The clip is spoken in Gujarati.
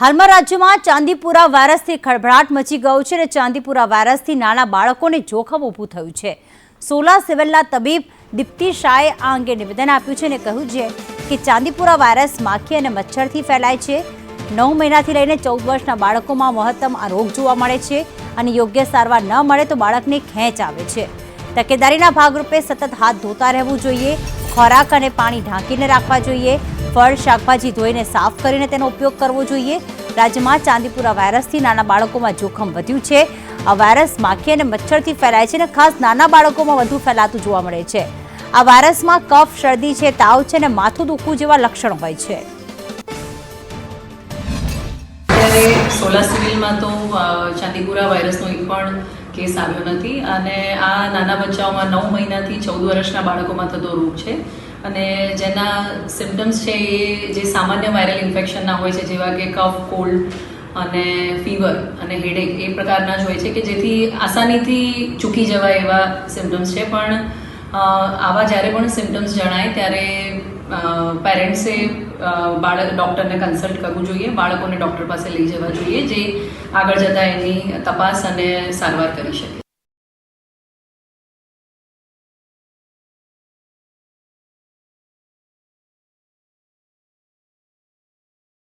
હાલમાં રાજ્યમાં ચાંદીપુરા વાયરસથી ખળભળાટ મચી ગયો છે અને ચાંદીપુરા વાયરસથી નાના બાળકોને જોખમ ઊભું થયું છે. સોલા સિવિલના તબીબ દીપ્તિ શાહે આ અંગે નિવેદન આપ્યું છે અને કહ્યું છે કે ચાંદીપુરા વાયરસ માખી અને મચ્છરથી ફેલાય છે. નવ મહિનાથી લઈને ચૌદ વર્ષના બાળકોમાં મહત્તમ આ રોગ જોવા મળે છે અને યોગ્ય સારવાર ન મળે તો બાળકને ખેંચ આવે છે. તકેદારીના ભાગરૂપે સતત હાથ ધોતા રહેવું જોઈએ, ખોરાક અને પાણી ઢાંકીને રાખવા જોઈએ. ફળ, શાકભાજી ધોઈને સાફ કરીને તેનો ઉપયોગ કરવો જોઈએ. રાજ્યમાં ચાંદીપુરા વાયરસથી નાના બાળકોમાં જોખમ વધ્યું છે. આ વાયરસ માખી અને મચ્છરથી ફેલાય છે અને ખાસ નાના બાળકોમાં વધુ ફેલાતું જોવા મળે છે. આ વાયરસમાં કફ, શરદી છે, તાવ છે અને માથું દુખવું જેવા લક્ષણો હોય છે. સોલા સિવિલમાં તો ચાંદીપુરા વાયરસનો એક પણ કેસ આવ્યો નથી અને આ નાના બચ્ચાઓમાં નવ મહિનાથી ચૌદ વર્ષના બાળકોમાં થતો રોગ છે. અને જેના સિમ્ટમ્સ છે એ જે સામાન્ય વાયરલ ઇન્ફેક્શનના હોય છે, જેવા કે કફ કોલ્ડ અને ફીવર અને હેડેક એ પ્રકારના જ હોય છે કે જેથી આસાનીથી ચૂકી જવાય એવા સિમ્ટમ્સ છે. પણ આવા જ્યારે પણ સિમ્ટમ્સ જણાય ત્યારે પેરેન્ટ્સે બાળક ડૉક્ટરને કન્સલ્ટ કરવું જોઈએ, બાળકોને ડૉક્ટર પાસે લઈ જવા જોઈએ, જે આગળ જતાં એની તપાસ અને સારવાર કરી શકે.